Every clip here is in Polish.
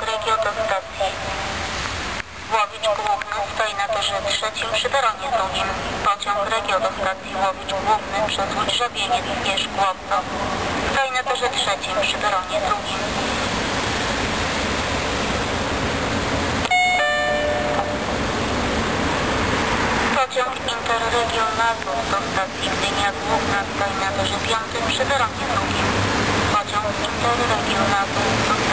Regio do stacji Łowicz Główny stoi na torze trzecim przy peronie drugim. Pociąg Regio do stacji Łowicz Główny przez Łódź Żabieniec Wierzch Głowno. Stoi na torze trzecim przy peronie drugim. Pociąg Interregio Mazur do stacji Gdynia Główna stoi na torze piątym przy peronie drugim. Pociąg Interregio Mazur do stacji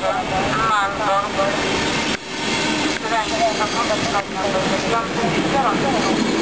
Mando, Granica, Kodak, Kodak, Kodak, Kodak, Kodak, Kodak,